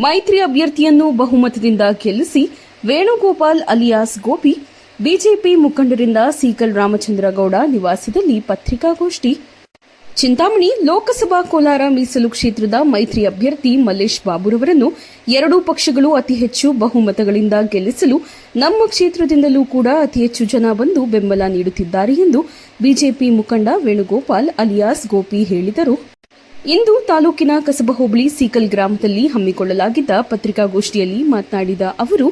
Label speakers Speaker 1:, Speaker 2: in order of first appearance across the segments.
Speaker 1: ಮೈತ್ರಿ ಅಭ್ಯರ್ಥಿಯನ್ನು ಬಹುಮತದಿಂದ ಗೆಲ್ಲಿಸಿ ವೇಣುಗೋಪಾಲ್ ಅಲಿಯಾಸ್ ಗೋಪಿ, ಬಿಜೆಪಿ ಮುಖಂಡರಿಂದ ಸೀಕಲ್ ರಾಮಚಂದ್ರಗೌಡ ನಿವಾಸದಲ್ಲಿ ಪತ್ರಿಕಾಗೋಷ್ಠಿ. ಚಿಂತಾಮಣಿ ಲೋಕಸಭಾ ಕೋಲಾರ ಮೀಸಲು ಕ್ಷೇತ್ರದ ಮೈತ್ರಿ ಅಭ್ಯರ್ಥಿ ಮಲ್ಲೇಶ್ ಬಾಬುರವರನ್ನು ಎರಡೂ ಪಕ್ಷಗಳು ಅತಿ ಹೆಚ್ಚು ಬಹುಮತಗಳಿಂದ ಗೆಲ್ಲಿಸಲು ನಮ್ಮ ಕ್ಷೇತ್ರದಿಂದಲೂ ಕೂಡ ಅತಿ ಹೆಚ್ಚು ಜನ ಬಂದು ಬೆಂಬಲ ನೀಡುತ್ತಿದ್ದಾರೆ ಎಂದು ಬಿಜೆಪಿ ಮುಖಂಡ ವೇಣುಗೋಪಾಲ್ ಅಲಿಯಾಸ್ ಗೋಪಿ ಹೇಳಿದರು. ಇಂದು ತಾಲೂಕಿನ ಕಸಬ ಹೋಬಳಿ ಸೀಕಲ್ ಗ್ರಾಮದಲ್ಲಿ ಹಮ್ಮಿಕೊಳ್ಳಲಾಗಿದ್ದ ಪತ್ರಿಕಾಗೋಷ್ಠಿಯಲ್ಲಿ ಮಾತನಾಡಿದ ಅವರು,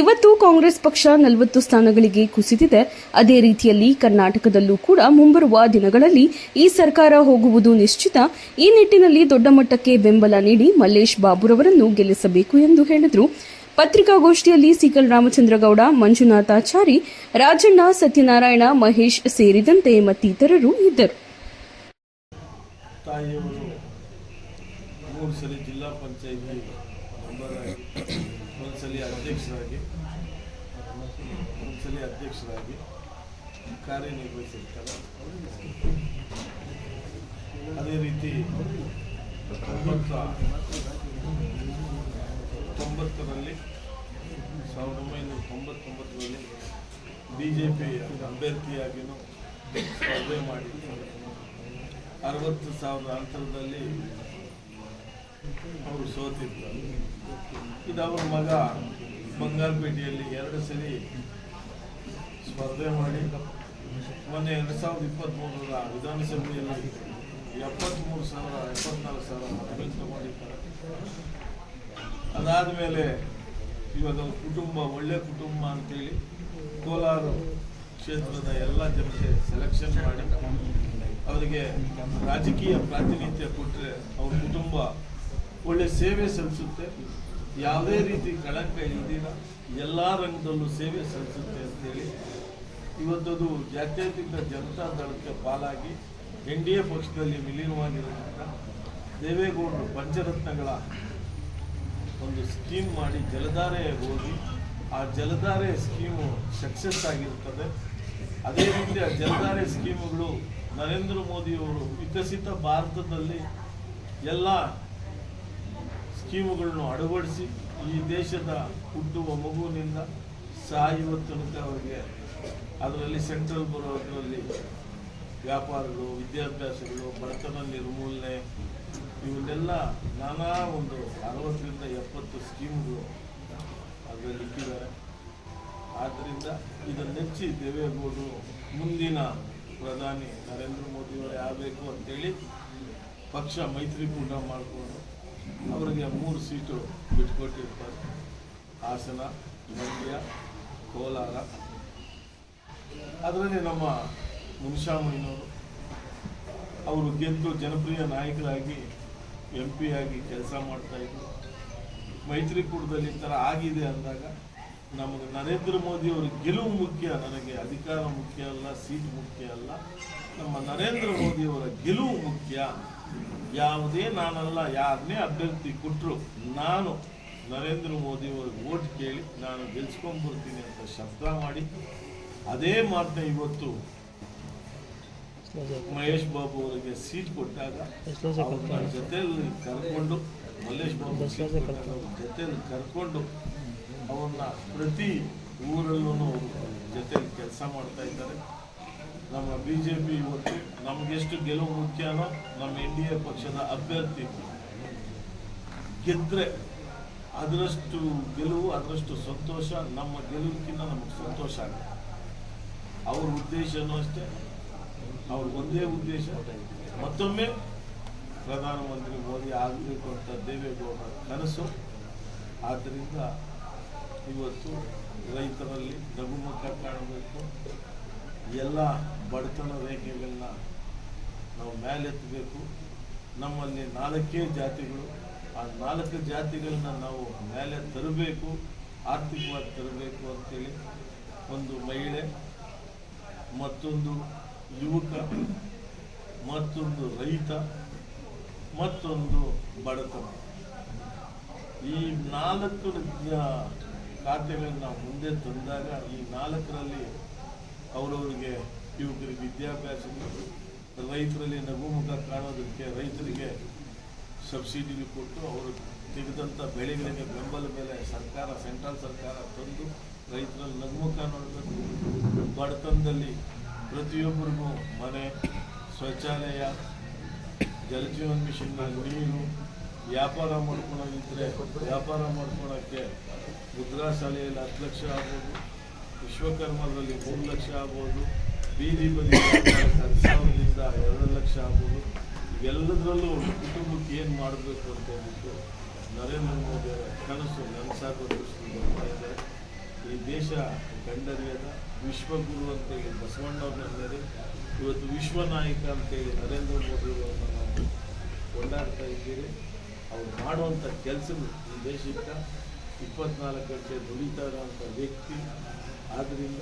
Speaker 1: ಇವತ್ತು ಕಾಂಗ್ರೆಸ್ ಪಕ್ಷ ನಲವತ್ತು ಸ್ಥಾನಗಳಿಗೆ ಕುಸಿದಿದೆ. ಅದೇ ರೀತಿಯಲ್ಲಿ ಕರ್ನಾಟಕದಲ್ಲೂ ಕೂಡ ಮುಂಬರುವ ದಿನಗಳಲ್ಲಿ ಈ ಸರ್ಕಾರ ಹೋಗುವುದು ನಿಶ್ಚಿತ. ಈ ನಿಟ್ಟಿನಲ್ಲಿ ದೊಡ್ಡ ಮಟ್ಟಕ್ಕೆ ಬೆಂಬಲ ನೀಡಿ ಮಲ್ಲೇಶ್ ಬಾಬುರವರನ್ನು ಗೆಲ್ಲಿಸಬೇಕು ಎಂದು ಹೇಳಿದರು. ಪತ್ರಿಕಾಗೋಷ್ಠಿಯಲ್ಲಿ ಸೀಕಲ್ ರಾಮಚಂದ್ರಗೌಡ, ಮಂಜುನಾಥಾಚಾರಿ, ರಾಜಣ್ಣ ಸತ್ಯನಾರಾಯಣ, ಮಹೇಶ್ ಸೇರಿದಂತೆ ಮತ್ತಿತರರು ಇದ್ದರು.
Speaker 2: ತಾಯಿಯವರು ಮೂರು ಸಲ ಜಿಲ್ಲಾ ಪಂಚಾಯಿತಿ ಮೆಂಬರ್ ಆಗಿ ಒಂದ್ಸಲ ಅಧ್ಯಕ್ಷರಾಗಿ ಒಂದ್ಸಲ ಅಧ್ಯಕ್ಷರಾಗಿ ಕಾರ್ಯನಿರ್ವಹಿಸಿರ್ತಾರೆ. ಅದೇ ರೀತಿ ತೊಂಬತ್ತ ತೊಂಬತ್ತರಲ್ಲಿ, ಸಾವಿರದ ಒಂಬೈನೂರ ತೊಂಬತ್ತೊಂಬತ್ತರಲ್ಲಿ ಬಿ ಜೆ ಪಿ ಅಭ್ಯರ್ಥಿಯಾಗಿಯೂ ಸ್ಪರ್ಧೆ ಮಾಡಿ ಅರವತ್ತು ಸಾವಿರ ಅಂತರದಲ್ಲಿ ಅವರು ಸೋತಿದ್ರು. ಇದು ಅವರ ಮಗ ಬಂಗಾರಪೇಟೆಯಲ್ಲಿ ಎರಡು ಸರಿ ಸ್ಪರ್ಧೆ ಮಾಡಿ ಮೊನ್ನೆ ಎರಡು ಸಾವಿರದ ಇಪ್ಪತ್ತ್ಮೂರರ ವಿಧಾನಸಭೆಯಲ್ಲಿ ಎಪ್ಪತ್ತ್ಮೂರು ಸಾವಿರ, ಎಪ್ಪತ್ನಾಲ್ಕು ಸಾವಿರ ಮತಗಳನ್ನು ತಗೊಂಡಿದ್ದಾರೆ. ಅದಾದಮೇಲೆ ಇವಾಗ ಅವ್ರ ಕುಟುಂಬ, ಒಳ್ಳೆ ಕುಟುಂಬ ಅಂತೇಳಿ ಕೋಲಾರ ಕ್ಷೇತ್ರದ ಎಲ್ಲ ಜನತೆ ಸೆಲೆಕ್ಷನ್ ಮಾಡಿ ಅವರಿಗೆ ರಾಜಕೀಯ ಪ್ರಾತಿನಿಧ್ಯ ಕೊಟ್ಟರೆ ಅವ್ರ ಕುಟುಂಬ ಒಳ್ಳೆ ಸೇವೆ ಸಲ್ಲಿಸುತ್ತೆ. ಯಾವುದೇ ರೀತಿ ಕಳಂಕ ಇಲ್ದಿರ ಎಲ್ಲ ರಂಗದಲ್ಲೂ ಸೇವೆ ಸಲ್ಲಿಸುತ್ತೆ ಅಂತೇಳಿ ಇವತ್ತದು ಜಾತ್ಯತೀತ ಜನತಾ ದಳಕ್ಕೆ ಪಾಲಾಗಿ ಎನ್ ಡಿ ಎ ಪಕ್ಷದಲ್ಲಿ ವಿಲೀನವಾಗಿರೋದ್ರಿಂದ ದೇವೇಗೌಡರು ಪಂಚರತ್ನಗಳ ಒಂದು ಸ್ಕೀಮ್ ಮಾಡಿ ಜಲಧಾರೆ ಹೋಗಿ ಆ ಜಲಧಾರೆ ಸ್ಕೀಮು ಸಕ್ಸಸ್ ಆಗಿರ್ತದೆ. ಅದೇ ರೀತಿ ಆ ಜಲಧಾರೆ ಸ್ಕೀಮುಗಳು ನರೇಂದ್ರ ಮೋದಿಯವರು ವಿಕಸಿತ ಭಾರತದಲ್ಲಿ ಎಲ್ಲ ಸ್ಕೀಮುಗಳನ್ನು ಅಳವಡಿಸಿ ಈ ದೇಶದ ಹುಟ್ಟುವ ಮಗುವಿನಿಂದ ಸಾಯುವ ತನಕ ಅವರಿಗೆ ಅದರಲ್ಲಿ ಸೆಂಟ್ರಲ್ ಬರೋದರಲ್ಲಿ ವ್ಯಾಪಾರಗಳು, ವಿದ್ಯಾಭ್ಯಾಸಗಳು, ಬಡತನ ನಿರ್ಮೂಲನೆ, ಇವನ್ನೆಲ್ಲ ನಾನಾ ಒಂದು ಅರವತ್ತರಿಂದ ಎಪ್ಪತ್ತು ಸ್ಕೀಮ್ಗಳು ಅದರಲ್ಲಿ ಇಟ್ಟಿದ್ದಾರೆ. ಆದ್ದರಿಂದ ಇದನ್ನು ನೆಚ್ಚಿ ದೇವೇಗೌಡರು ಮುಂದಿನ ಪ್ರಧಾನಿ ನರೇಂದ್ರ ಮೋದಿಯವರು ಆಗಬೇಕು ಅಂತೇಳಿ ಪಕ್ಷ ಮೈತ್ರಿಕೂಟ ಮಾಡಿಕೊಂಡು ಅವರಿಗೆ ಮೂರು ಸೀಟು ಬಿಟ್ಕೊಟ್ಟಿರ್ತಾರೆ. ಹಾಸನ, ಮಂಡ್ಯ, ಕೋಲಾರ. ಅದರಲ್ಲಿ ನಮ್ಮ ಮುನಿಶಾಮಯ್ಯನವರು ಅವರು ಗೆದ್ದು ಜನಪ್ರಿಯ ನಾಯಕರಾಗಿ ಎಂ ಆಗಿ ಕೆಲಸ ಮಾಡ್ತಾ ಇದ್ರು. ಮೈತ್ರಿಕೂಟದಲ್ಲಿ ಈ ಥರ ಆಗಿದೆ ಅಂದಾಗ ನಮಗೆ ನರೇಂದ್ರ ಮೋದಿ ಅವರ ಗೆಲುವು ಮುಖ್ಯ, ನನಗೆ ಅಧಿಕಾರ ಮುಖ್ಯ ಅಲ್ಲ, ಸೀಟ್ ಮುಖ್ಯ ಅಲ್ಲ. ನಮ್ಮ ನರೇಂದ್ರ ಮೋದಿ ಅವರ ಗೆಲುವು ಮುಖ್ಯ. ಯಾವುದೇ ನಾನಲ್ಲ ಯಾರನ್ನೇ ಅಭ್ಯರ್ಥಿ ಕೊಟ್ಟರು ನಾನು ನರೇಂದ್ರ ಮೋದಿ ಅವ್ರಿಗೆ ಓಟ್ ಕೇಳಿ, ನಾನು ಗೆಲ್ಸ್ಕೊಂಡ್ಬರ್ತೀನಿ ಅಂತ ಶಬ್ದ ಮಾಡಿ, ಅದೇ ಮಾತನ್ನ ಇವತ್ತು ಮಹೇಶ್ ಬಾಬು ಅವರಿಗೆ ಸೀಟ್ ಕೊಟ್ಟಾಗ ಜೊತೆಯಲ್ಲಿ ಕರ್ಕೊಂಡು, ಮಲ್ಲೇಶ್ ಬಾಬು ಜೊತೆಯಲ್ಲಿ ಕರ್ಕೊಂಡು ಅವ್ರನ್ನ ಪ್ರತಿ ಊರಲ್ಲೂ ಜೊತೆಯಲ್ಲಿ ಕೆಲಸ ಮಾಡ್ತಾ ಇದ್ದಾರೆ. ನಮ್ಮ ಬಿ ಜೆ ಪಿ ಇವತ್ತು ನಮಗೆಷ್ಟು ಗೆಲುವು ಮುಖ್ಯನೋ ನಮ್ಮ ಎನ್ ಡಿ ಎ ಪಕ್ಷದ ಅಭ್ಯರ್ಥಿ ಗೆದ್ರೆ ಅದರಷ್ಟು ಗೆಲುವು, ಅದರಷ್ಟು ಸಂತೋಷ, ನಮ್ಮ ಗೆಲುವಿಗಿಂತ ನಮಗೆ ಸಂತೋಷ ಆಗುತ್ತೆ. ಅವ್ರ ಉದ್ದೇಶನೂ ಅಷ್ಟೇ ಅವ್ರ ಒಂದೇ ಉದ್ದೇಶ, ಮತ್ತೊಮ್ಮೆ ಪ್ರಧಾನಮಂತ್ರಿ ಮೋದಿ ಆಗಬೇಕು ಅಂತ ದೇವೇಗೌಡರ ಕನಸು. ಆದ್ದರಿಂದ ಇವತ್ತು ರೈತರಲ್ಲಿ ನಗುಮುಖ ಕಾಣಬೇಕು. ಎಲ್ಲ ಬಡತನ ರೇಖೆಗಳನ್ನ ನಾವು ಮೇಲೆತ್ತಬೇಕು ನಮ್ಮಲ್ಲಿ ನಾಲ್ಕೇ ಜಾತಿಗಳು. ಆ ನಾಲ್ಕು ಜಾತಿಗಳನ್ನ ನಾವು ಮೇಲೆ ತರಬೇಕು, ಆರ್ಥಿಕವಾಗಿ ತರಬೇಕು ಅಂತೇಳಿ ಒಂದು ಮಹಿಳೆ, ಮತ್ತೊಂದು ಯುವಕ, ಮತ್ತೊಂದು ರೈತ, ಮತ್ತೊಂದು ಬಡತನ. ಈ ನಾಲ್ಕು ಜ- ನಾವು ಮುಂದೆ ತಂದಾಗ ಈ ನಾಲ್ಕರಲ್ಲಿ ಅವರವರಿಗೆ ಯುವಕರಿಗೆ ವಿದ್ಯಾಭ್ಯಾಸ ರೈತರಲ್ಲಿ ನಗುಮುಖ ಕಾಣೋದಕ್ಕೆ, ರೈತರಿಗೆ ಸಬ್ಸಿಡಿ ಕೊಟ್ಟು ಅವರು ತೆಗೆದಂಥ ಬೆಳೆಗಳಿಗೆ ಬೆಂಬಲ ಬೆಲೆ ಸರ್ಕಾರ, ಸೆಂಟ್ರಲ್ ಸರ್ಕಾರ ತಂದು ರೈತರಲ್ಲಿ ನಗುಮುಖ ನೋಡಬೇಕು. ಬಡತನದಲ್ಲಿ ಪ್ರತಿಯೊಬ್ಬರಿಗೂ ಮನೆ, ಶೌಚಾಲಯ ಜಲಜೀವನ್ ಮಿಷನ್ ನೀರು ವ್ಯಾಪಾರ ಮಾಡ್ಕೊಳ್ಳೋದಿದ್ರೆ ವ್ಯಾಪಾರ ಮಾಡ್ಕೊಳ್ಳೋಕ್ಕೆ ಮುದ್ರಾ ಶಾಲೆಯಲ್ಲಿ ಹತ್ತು ಲಕ್ಷ ಆಗ್ಬೋದು, ವಿಶ್ವಕರ್ಮದಲ್ಲಿ ಮೂರು ಲಕ್ಷ ಆಗ್ಬೋದು, ಬೀದಿ ಬದಿ ಸಾವಿರದಿಂದ ಎರಡು ಲಕ್ಷ ಆಗ್ಬೋದು. ಇವೆಲ್ಲದರಲ್ಲೂ ಕುಟುಂಬಕ್ಕೆ ಏನು ಮಾಡಬೇಕು ಅಂತ ಹೇಳ್ಬಿಟ್ಟು ನರೇಂದ್ರ ಮೋದಿ ಕನಸು ನನಸಾಗೋ ದೃಷ್ಟಿಯಿಂದ ಬರ್ತಾ ಇದೆ ಈ ದೇಶ ಗಂಡರಿಯದ ವಿಶ್ವಗುರು ಅಂತೇಳಿ ಬಸವಣ್ಣವ್ರನ್ನೇ ಇವತ್ತು ವಿಶ್ವ ನಾಯಕ ಅಂತೇಳಿ ನರೇಂದ್ರ ಮೋದಿ ಅವರನ್ನು ನಾವು ಕೊಂಡಾಡ್ತಾ ಇದ್ದೀರಿ. ಅವ್ರು ಮಾಡುವಂಥ ಕೆಲಸಗಳು ಈ ದೇಶಕ್ಕೆ ಇಪ್ಪತ್ನಾಲ್ಕು ಗಂಟೆ ದುಡಿತಾ ಇರೋಂಥ ವ್ಯಕ್ತಿ. ಆದ್ದರಿಂದ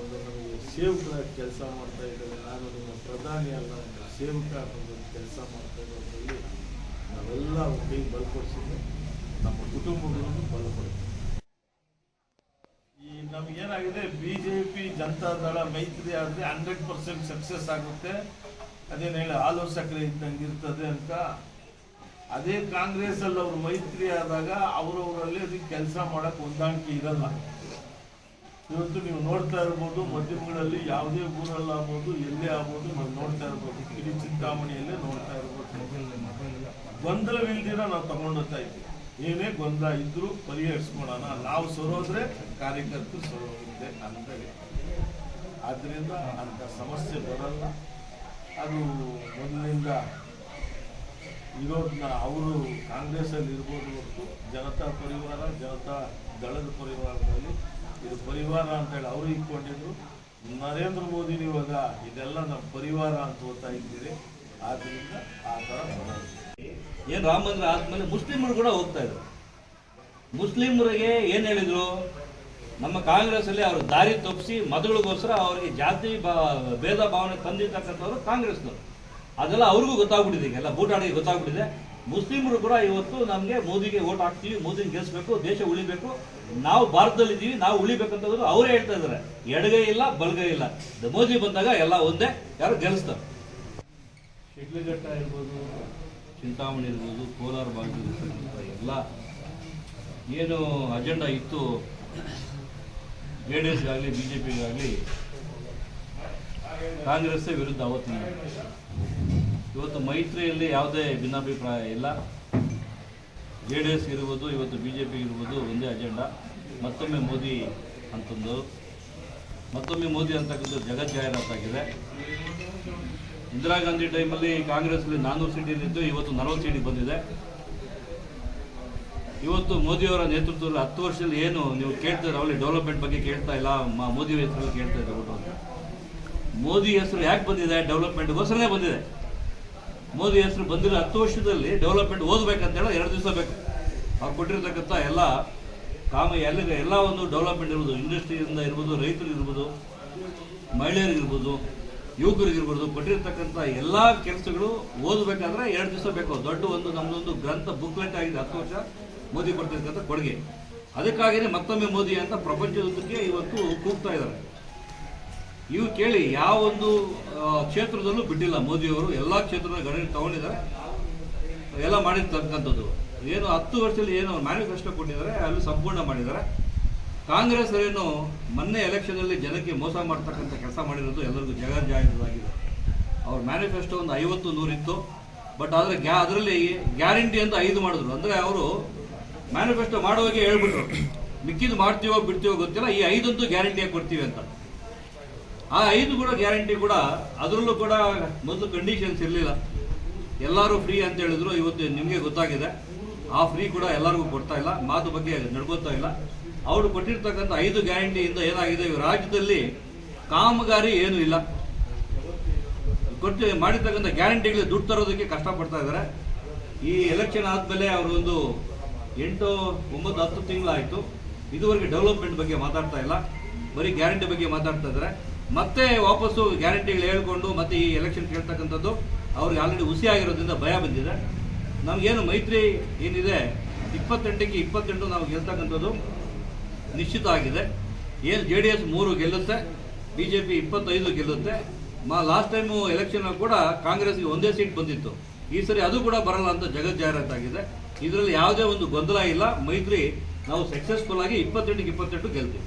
Speaker 2: ಒಂದು ನಮಗೆ ಸೇವಕರ ಕೆಲಸ ಮಾಡ್ತಾ ಇದ್ದಾರೆ. ನಾನು ನಿಮ್ಮ ಪ್ರಧಾನಿ ಅಲ್ಲ ಅಂತ ಸೇವಕ ಒಂದು ಕೆಲಸ ಮಾಡ್ತಾ ಇರೋದ್ರಲ್ಲಿ ನಾವೆಲ್ಲ ಕೈ ಬಲಪಡಿಸಿದ್ರೆ ನಮ್ಮ ಕುಟುಂಬಗಳನ್ನು ಬಲಪಡಿಸ್ತೀವಿ ಈ ನಮಗೇನಾಗಿದೆ ಬಿ ಜೆ ಪಿ ಜನತಾದಳ ಮೈತ್ರಿ ಆದರೆ ಹಂಡ್ರೆಡ್ ಪರ್ಸೆಂಟ್ ಸಕ್ಸಸ್ ಆಗುತ್ತೆ. ಅದೇನು ಹೇಳಿ ಹಾಲು ಸಕ್ಕರೆ ಇದ್ದಂಗೆ ಇರ್ತದೆ ಅಂತ ಅದೇ ಕಾಂಗ್ರೆಸ್ ಅಲ್ಲಿ ಅವರು ಮೈತ್ರಿ ಆದಾಗ ಅವರವರಲ್ಲಿ ಅದಕ್ಕೆ ಕೆಲಸ ಮಾಡಕ್ ಹೊಂದಾಣಿಕೆ ಇರಲ್ಲ. ಇವತ್ತು ನೀವು ನೋಡ್ತಾ ಇರ್ಬೋದು, ಮಧ್ಯಮಗಳಲ್ಲಿ ಯಾವುದೇ ಊರಲ್ಲಾಗ್ಬೋದು ಎಲ್ಲೇ ಆಗ್ಬೋದು, ನಾವು ನೋಡ್ತಾ ಇರ್ಬೋದು. ಇಡೀ ಚಿಂತಾಮಣಿಯಲ್ಲೇ ನೋಡ್ತಾ ಇರ್ಬೋದು. ಗೊಂದಲವಿಲ್ದಿರ ನಾವು ತಗೊಂಡೋಗ್ತಾ ಇದ್ವಿ ಏನೇ ಗೊಂದಲ ಇದ್ರೂ ಪರಿಹರಿಸ್ಕೊಳೋಣ ನಾವು ಸರೋದ್ರೆ, ಕಾರ್ಯಕರ್ತರು ಸರೋಗುತ್ತೆ ಅಂತ ಆದ್ದರಿಂದ ಅಂತ ಸಮಸ್ಯೆ ಬರಲ್ಲ. ಅದು ಮೊದಲಿನಿಂದ ಇರೋದನ್ನ ಅವರು ಕಾಂಗ್ರೆಸ್ಸಲ್ಲಿ ಇರ್ಬೋದು ಹೊರತು ಜನತಾ ಪರಿವಾರ, ಜನತಾ ದಳದ ಪರಿವಾರದಲ್ಲಿ ಇದು ಪರಿವಾರ ಅಂತೇಳಿ ಅವರು ಇಟ್ಕೊಂಡಿದ್ರು. ನರೇಂದ್ರ ಮೋದಿ ಇವಾಗ ಇದೆಲ್ಲ ನಮ್ಮ ಪರಿವಾರ ಅಂತ ಓದ್ತಾ ಇದ್ದೀರಿ. ಆದ್ರಿಂದ ಆ ಥರ
Speaker 3: ಏನು ರಾಮ ಮಂದಿರ ಆದ್ಮೇಲೆ ಮುಸ್ಲಿಮರು ಕೂಡ ಹೋಗ್ತಾ ಇದ್ರು. ಮುಸ್ಲಿಮರಿಗೆ ಏನು ಹೇಳಿದರು? ನಮ್ಮ ಕಾಂಗ್ರೆಸ್ ಅಲ್ಲಿ ಅವರು ದಾರಿ ತಪ್ಪಿಸಿ ಮದುಗಳಿಗೋಸ್ಕರ ಅವರಿಗೆ ಜಾತಿ ಭೇದ ಭಾವನೆ ತಂದಿರ್ತಕ್ಕಂಥವ್ರು ಕಾಂಗ್ರೆಸ್ನವರು. ಅದೆಲ್ಲ ಅವ್ರಿಗೂ ಗೊತ್ತಾಗ್ಬಿಟ್ಟಿದೆ ಈಗ ಎಲ್ಲ ಬೂಟಾಡಿಗೆ ಗೊತ್ತಾಗ್ಬಿಟ್ಟಿದೆ. ಮುಸ್ಲಿಮರು ಕೂಡ ಇವತ್ತು ನಮಗೆ ಮೋದಿಗೆ ಓಟ್ ಹಾಕ್ತೀವಿ, ಮೋದಿನ ಗೆಲ್ಸ್ಬೇಕು, ದೇಶ ಉಳಿಬೇಕು. ನಾವು ಭಾರತದಲ್ಲಿದ್ದೀವಿ, ನಾವು ಉಳಿಬೇಕಂತಂದ್ರೆ ಅವರೇ ಹೇಳ್ತಾ ಇದ್ದಾರೆ. ಎಡಗೈ ಇಲ್ಲ, ಬಲಗೈ ಇಲ್ಲ. ಮೋದಿ ಬಂದಾಗ ಎಲ್ಲ ಒಂದೇ, ಯಾರು ಗೆಲ್ಲಿಸ್ತಾರೆ ಶಿಡ್ಲಘಟ್ಟ ಇರ್ಬೋದು, ಚಿಂತಾಮಣಿ ಇರ್ಬೋದು, ಕೋಲಾರ ಭಾಗದಲ್ಲಿ ಎಲ್ಲ ಏನು ಅಜೆಂಡಾ ಇತ್ತು, ಜೆ ಡಿ ಎಸ್ಗಾಗಲಿ, ಬಿ ಜೆ ಪಿಗಾಗಲಿ, ಕಾಂಗ್ರೆಸ್ಸೇ ವಿರುದ್ಧ ಅವತ್ತಿನ ಇವತ್ತು ಮೈತ್ರಿಯಲ್ಲಿ ಯಾವುದೇ ಭಿನ್ನಾಭಿಪ್ರಾಯ ಇಲ್ಲ. ಜೆ ಡಿ ಎಸ್ ಇರುವುದು ಇವತ್ತು ಬಿ ಜೆ ಪಿ ಇರುವುದು ಒಂದೇ ಅಜೆಂಡಾ. ಮತ್ತೊಮ್ಮೆ ಮೋದಿ ಅಂತಂದು. ಮತ್ತೊಮ್ಮೆ ಮೋದಿ ಅಂತಕ್ಕಂಥ ಜಗತ್ ಜಾಹೀರಾತಾಗಿದೆ ಇಂದಿರಾ ಗಾಂಧಿ ಟೈಮಲ್ಲಿ ಕಾಂಗ್ರೆಸ್ಲಿ ನಾನ್ನೂರು ಸೀಟಿದ್ದು ಇವತ್ತು ನಲವತ್ತು ಸೀಟಿಗೆ ಬಂದಿದೆ. ಇವತ್ತು ಮೋದಿಯವರ ನೇತೃತ್ವದಲ್ಲಿ ಹತ್ತು ವರ್ಷದಲ್ಲಿ ಏನು ನೀವು ಕೇಳ್ತಾರೆ ಅವಳಿ ಡೆವಲಪ್ಮೆಂಟ್ ಬಗ್ಗೆ ಕೇಳ್ತಾ ಇಲ್ಲ. ಮೋದಿ ಹೆಸರು ಕೇಳ್ತಾ ಇದ್ದಾರೆ? ಊಟ ಮೋದಿ ಹೆಸರು ಯಾಕೆ ಬಂದಿದೆ? ಡೆವಲಪ್ಮೆಂಟ್ಗೋಸ್ಕರನೇ ಬಂದಿದೆ. ಮೋದಿ ಹೆಸರು ಬಂದಿರೋ ಹತ್ತು ವರ್ಷದಲ್ಲಿ ಡೆವಲಪ್ಮೆಂಟ್ ಓದಬೇಕಂತೇಳಿ ಎರಡು ದಿವಸ ಬೇಕು. ಅವ್ರು ಕೊಟ್ಟಿರ್ತಕ್ಕಂಥ ಎಲ್ಲ ಕಾಮ, ಎಲ್ಲ ಎಲ್ಲ ಒಂದು ಡೆವಲಪ್ಮೆಂಟ್ ಇರ್ಬೋದು. ಇಂಡಸ್ಟ್ರಿಯಿಂದ ಇರ್ಬೋದು, ರೈತರು ಇರ್ಬೋದು ಮಹಿಳೆಯರಿಗಿರ್ಬೋದು ಯುವಕರಿಗಿರ್ಬೋದು ಕೊಟ್ಟಿರ್ತಕ್ಕಂಥ ಎಲ್ಲ ಕೆಲಸಗಳು ಓದಬೇಕಾದ್ರೆ ಎರಡು ದಿವಸ ಬೇಕು. ದೊಡ್ಡ ಒಂದು ನಮ್ಮದೊಂದು ಗ್ರಂಥ ಬುಕ್ಲೆಟ್ ಆಗಿದೆ ಹತ್ತು ವರ್ಷ ಮೋದಿ ಕೊಡ್ತಿರ್ತಕ್ಕಂಥ ಕೊಡುಗೆ. ಅದಕ್ಕಾಗಿಯೇ ಮತ್ತೊಮ್ಮೆ ಮೋದಿ ಅಂತ ಪ್ರಪಂಚದಕ್ಕೆ ಇವತ್ತು ಕೂಗ್ತಾ ಇದ್ದಾರೆ. ಇವು ಕೇಳಿ ಯಾವ ಒಂದು ಕ್ಷೇತ್ರದಲ್ಲೂ ಬಿಟ್ಟಿಲ್ಲ ಮೋದಿಯವರು ಎಲ್ಲ ಕ್ಷೇತ್ರದ ಗಣನೆ ತಗೊಂಡಿದ್ದಾರೆ. ಎಲ್ಲ ಮಾಡಿರ್ತಕ್ಕಂಥದ್ದು. ಏನು ಹತ್ತು ವರ್ಷದಲ್ಲಿ ಏನು ಮ್ಯಾನಿಫೆಸ್ಟೋ ಕೊಟ್ಟಿದ್ದಾರೆ, ಅಲ್ಲಿ ಸಂಪೂರ್ಣ ಮಾಡಿದ್ದಾರೆ. ಕಾಂಗ್ರೆಸ್ ಏನು ಮೊನ್ನೆ ಎಲೆಕ್ಷನಲ್ಲಿ ಜನಕ್ಕೆ ಮೋಸ ಮಾಡ್ತಕ್ಕಂಥ ಕೆಲಸ ಮಾಡಿರೋದು ಎಲ್ಲರಿಗೂ ಜಗಜ್ಜಾಹಿರಾಗಿದೆ ಅವ್ರ ಮ್ಯಾನಿಫೆಸ್ಟೋ ಒಂದು ಐವತ್ತು ನೂರಿತ್ತು ಬಟ್ ಆದರೆ ಗ್ಯಾ ಅದರಲ್ಲಿ ಗ್ಯಾರಂಟಿ ಅಂತ ಐದು ಮಾಡಿದ್ರು. ಅಂದರೆ ಅವರು ಮ್ಯಾನಿಫೆಸ್ಟೋ ಮಾಡುವಾಗೆ ಹೇಳ್ಬಿಟ್ರು. ಮಿಕ್ಕಿದ್ದು ಮಾಡ್ತೀವೋ ಬಿಡ್ತೀವೋ ಗೊತ್ತಿಲ್ಲ. ಈ ಐದಂತೂ ಗ್ಯಾರಂಟಿಯಾಗಿ ಕೊಡ್ತೀವಿ ಅಂತ. ಆ ಐದು ಕೂಡ ಗ್ಯಾರಂಟಿ ಕೂಡ, ಅದರಲ್ಲೂ ಕೂಡ ಮೊದಲು ಕಂಡೀಷನ್ಸ್ ಇರಲಿಲ್ಲ. ಎಲ್ಲರೂ ಫ್ರೀ ಅಂತ ಹೇಳಿದ್ರು, ಇವತ್ತು ನಿಮಗೆ ಗೊತ್ತಾಗಿದೆ. ಆ ಫ್ರೀ ಕೂಡ ಎಲ್ಲರಿಗೂ ಕೊಡ್ತಾ ಇಲ್ಲ, ಮಾತು ಬಗ್ಗೆ ನಡ್ಕೋತಾ ಇಲ್ಲ. ಅವರು ಕೊಟ್ಟಿರ್ತಕ್ಕಂಥ ಐದು ಗ್ಯಾರಂಟಿಯಿಂದ ಏನಾಗಿದೆ ರಾಜ್ಯದಲ್ಲಿ ಕಾಮಗಾರಿ ಏನೂ ಇಲ್ಲ. ಕೊಟ್ಟು ಮಾಡಿರ್ತಕ್ಕಂಥ ಗ್ಯಾರಂಟಿಗಳು ದುಡ್ಡು ತರೋದಕ್ಕೆ ಕಷ್ಟಪಡ್ತಾ ಇದ್ದಾರೆ. ಈ ಎಲೆಕ್ಷನ್ ಆದಮೇಲೆ ಅವರೊಂದು ಎಂಟು, ಒಂಬತ್ತು, ಹತ್ತು ತಿಂಗಳಾಯಿತು. ಇದುವರೆಗೆ ಡೆವಲಪ್ಮೆಂಟ್ ಬಗ್ಗೆ ಮಾತಾಡ್ತಾ ಇಲ್ಲ. ಬರೀ ಗ್ಯಾರಂಟಿ ಬಗ್ಗೆ ಮಾತಾಡ್ತಾ ಇದ್ದಾರೆ. ಮತ್ತೆ ವಾಪಸ್ಸು ಗ್ಯಾರಂಟಿಗಳು ಹೇಳ್ಕೊಂಡು ಮತ್ತೆ ಈ ಎಲೆಕ್ಷನ್ ಕೇಳ್ತಕ್ಕಂಥದ್ದು, ಅವ್ರಿಗೆ ಆಲ್ರೆಡಿ ಹುಸಿ ಆಗಿರೋದ್ರಿಂದ ಭಯ ಬಂದಿದೆ. ನಮಗೇನು ಮೈತ್ರಿ ಏನಿದೆ, ಇಪ್ಪತ್ತೆಂಟಕ್ಕೆ ಇಪ್ಪತ್ತೆಂಟು ನಾವು ಗೆಲ್ತಕ್ಕಂಥದ್ದು ನಿಶ್ಚಿತ ಆಗಿದೆ. ಏನು ಜೆ ಡಿ ಎಸ್ ಮೂರು ಗೆಲ್ಲುತ್ತೆ ಬಿ ಜೆ ಪಿ ಇಪ್ಪತ್ತೈದು ಗೆಲ್ಲುತ್ತೆ. ಮಾ ಲಾಸ್ಟ್ ಟೈಮು ಎಲೆಕ್ಷನ್ ಕೂಡ ಕಾಂಗ್ರೆಸ್ಗೆ ಒಂದೇ ಸೀಟ್ ಬಂದಿತ್ತು. ಈ ಸರಿ ಅದು ಕೂಡ ಬರಲ್ಲ ಅಂತ ಜಗತ್ ಜಾಹೀರಾತಾಗಿದೆ. ಇದರಲ್ಲಿ ಯಾವುದೇ ಒಂದು ಗೊಂದಲ ಇಲ್ಲ. ಮೈತ್ರಿ ನಾವು ಸಕ್ಸಸ್ಫುಲ್ ಆಗಿ ಇಪ್ಪತ್ತೆಂಟಿಗೆ ಇಪ್ಪತ್ತೆಂಟು ಗೆಲ್ತೀವಿ.